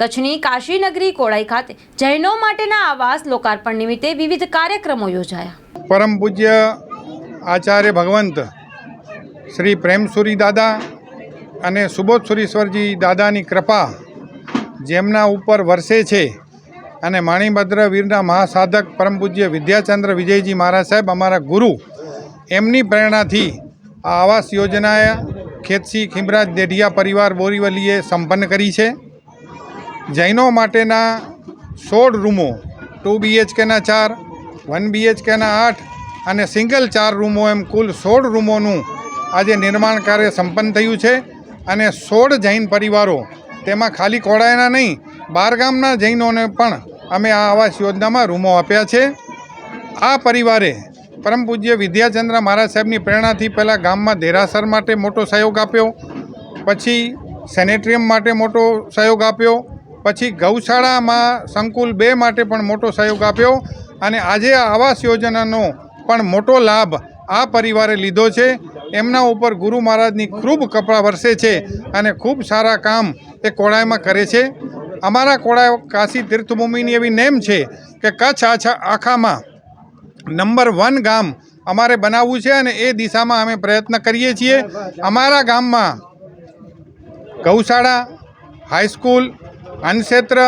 કચ્છની કાશીનગરી કોડાઈ ખાતે જૈનો માટેના આવાસ લોકાર્પણ નિમિત્તે વિવિધ કાર્યક્રમો યોજાયા. પરમ પૂજ્ય આચાર્ય ભગવંત શ્રી પ્રેમસુરી દાદા અને સુબોધસુરીશ્વરજી દાદાની કૃપા જેમના ઉપર વરસે છે અને માણીભદ્ર વીરના મહાસાધક પરમ પૂજ્ય વિદ્યાચંદ્ર વિજયજી મહારાજ સાહેબ અમારા ગુરુ, એમની પ્રેરણાથી આ આવાસ યોજનાએ ખેતસી ખીમરાજ દેઢિયા પરિવાર બોરીવલીએ સંપન્ન કરી છે. જૈનો માટેના સોળ રૂમો, ટુ બીએચકેના ચાર, વન બીએચકેના આઠ અને સિંગલ ચાર રૂમો એમ કુલ સોળ રૂમોનું આજે નિર્માણ કાર્ય સંપન્ન થયું છે અને સોળ જૈન પરિવારો, તેમાં ખાલી કોડાયના નહીં બારગામના જૈનોને પણ અમે આ આવાસ યોજનામાં રૂમો આપ્યા છે. આ પરિવારે પરમ પૂજ્ય વિદ્યાચંદ્ર મહારાજ સાહેબની પ્રેરણાથી પહેલાં ગામમાં દેરાસર માટે મોટો સહયોગ આપ્યો, પછી સેનેટરિયમ માટે મોટો સહયોગ આપ્યો પછી ગૌશાળામાં સંકુલ બે માટે પણ મોટો સહયોગ આપ્યો અને આજે આ આવાસ યોજનાનો પણ મોટો લાભ આ પરિવારે લીધો છે. એમના ઉપર ગુરુ મહારાજની ખૂબ કપડા વરસે છે અને ખૂબ સારા કામ એ કોળાઈમાં કરે છે. અમારા કોડાઈ કાશી તીર્થભૂમિની એવી નેમ છે કે કચ્છ આછા આખામાં નંબર વન ગામ અમારે બનાવવું છે અને એ દિશામાં અમે પ્રયત્ન કરીએ છીએ. અમારા ગામમાં ગૌશાળા, હાઈસ્કૂલ અન્નક્ષેત્ર,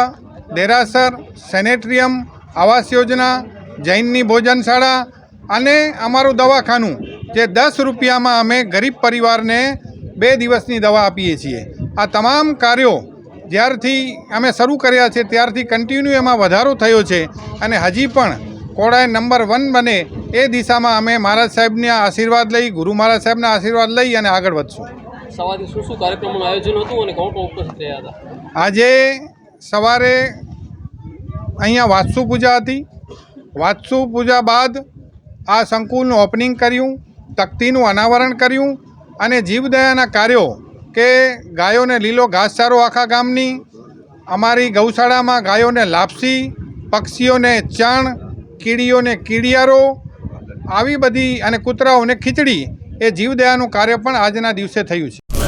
દેરાસર, સેનેટરિયમ, આવાસ યોજના, જૈનની ભોજનશાળા અને અમારું દવાખાનું, જે દસ રૂપિયામાં અમે ગરીબ પરિવારને બે દિવસની દવા આપીએ છીએ. આ તમામ કાર્યો જ્યારથી અમે શરૂ કર્યા છે, ત્યારથી કન્ટિન્યુ એમાં વધારો થયો છે અને હજી પણ કોળાએ નંબર વન બને એ દિશામાં અમે મહારાજ સાહેબના આશીર્વાદ લઈ, ગુરુ મહારાજ સાહેબના આશીર્વાદ લઈ અને આગળ વધશું. સવારે શું શું કાર્યક્રમોનું આયોજન હતું અને કોણ કોણ ઉપસ્થિત રહ્યા હતા? આજે સવારે અહીંયા વાસ્તુ પૂજા હતી. વાસ્તુ પૂજા બાદ આ સંકુલનું ઓપનિંગ કર્યું, તકતીનું અનાવરણ કર્યું અને જીવદયાના કાર્યો કે ગાયોને લીલો ઘાસચારો આખા ગામની, અમારી ગૌશાળામાં ગાયોને લાપસી, પક્ષીઓને ચણ, કીડીઓને કીડિયારો આવી બધી અને કૂતરાઓને ખીચડી એ જીવદયાનું કાર્ય પણ આજના દિવસે થયું છે.